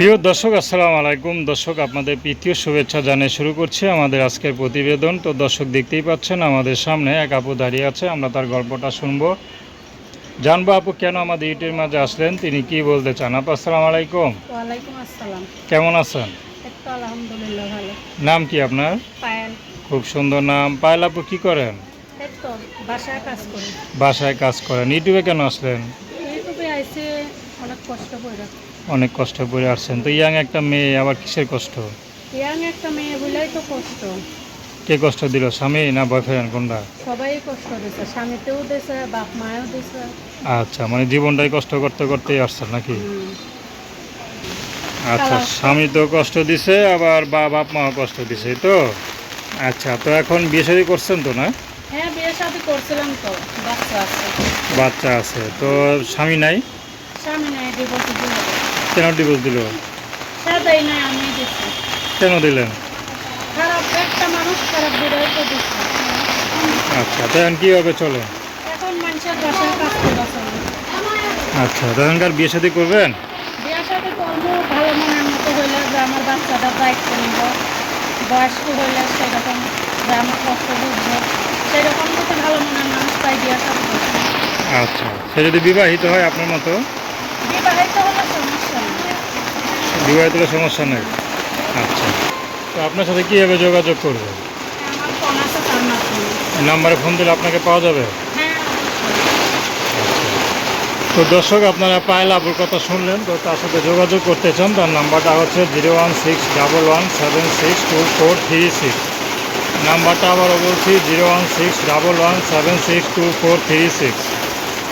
প্রিয় দর্শক আসসালামু আলাইকুম। দর্শক আপনাদের প্রীতীয় শুভেচ্ছা জানিয়ে শুরু করছি আমাদের আজকের প্রতিবেদন। তো দর্শক দেখতেই পাচ্ছেন আমাদের সামনে এক আপু দাঁড়িয়ে আছে। আমরা তার গল্পটা শুনব। জানব আপু কেন আমাদের ইউটিউবের মাঝে আসলেন? তিনি কি বলতে চান? আপু আসসালামু আলাইকুম। কেমন আছেন? এই আলহামদুলিল্লাহ ভালো। নাম কি আপনার? পায়েল। খুব সুন্দর নাম। পায়েল আপু কি করেন? বাসায় কাজ করেন। ইউটিউবে কেন আসলেন? অনেক কষ্ট করে। অনেক কষ্ট করে আসছেন। তো ইয়াং একটা মেয়ে আবার কিসের কষ্ট? ইয়াং একটা মেয়ে বলেই তো কষ্ট। কে কষ্ট দিল স্বামী না বয়ফ্রেন্ড কোনটা? সবাই কষ্ট দিছে স্বামীতেও দিছে বাপ মায়েও দিছে। আচ্ছা মানে জীবনটাই কষ্ট করতে করতেই আসছেন নাকি? আচ্ছা স্বামী তো কষ্ট দিছে আবার বা বাপ মাও কষ্ট দিছে তো? আচ্ছা তো এখন বিয়ে শাদী করছেন তো না? হ্যাঁ বিয়ে শাদি করছিলাম তো বাচ্চা আছে। বাচ্চা আছে তো স্বামী নাই? কেন ডিভোর্স দিল? কেন দিলেন? আচ্ছা তো এখন কীভাবে চলে। আচ্ছা তো এখনকার বিয়ে শাদী করবেন? বিয়ে সাথে করব ভালো মনের মতো হইলে যে আমার বাচ্চাটার দায়িত্ব নিব। বয়স্ক হইলে সেরকম যে আমার কষ্ট বুঝব। সেরকম যদি ভালো মনের মানুষ তাই বিয়ে আচ্ছা সে যদি বিবাহিত হয় আপনার মতো? বিবাহিত হলে সমস্যা নেই। আচ্ছা। তো আপনার সাথে কীভাবে যোগাযোগ করবে? নাম্বারে ফোন দিলে আপনাকে পাওয়া যাবে? হ্যাঁ তো দর্শক আপনারা পায়েল আপুর কথা শুনলেন তো তার সাথে যোগাযোগ করতে চান তার নাম্বারটা হচ্ছে zero one six double one seven six two four three six. নাম্বারটা আবারও বলছি zero one six double one seven six two four three six.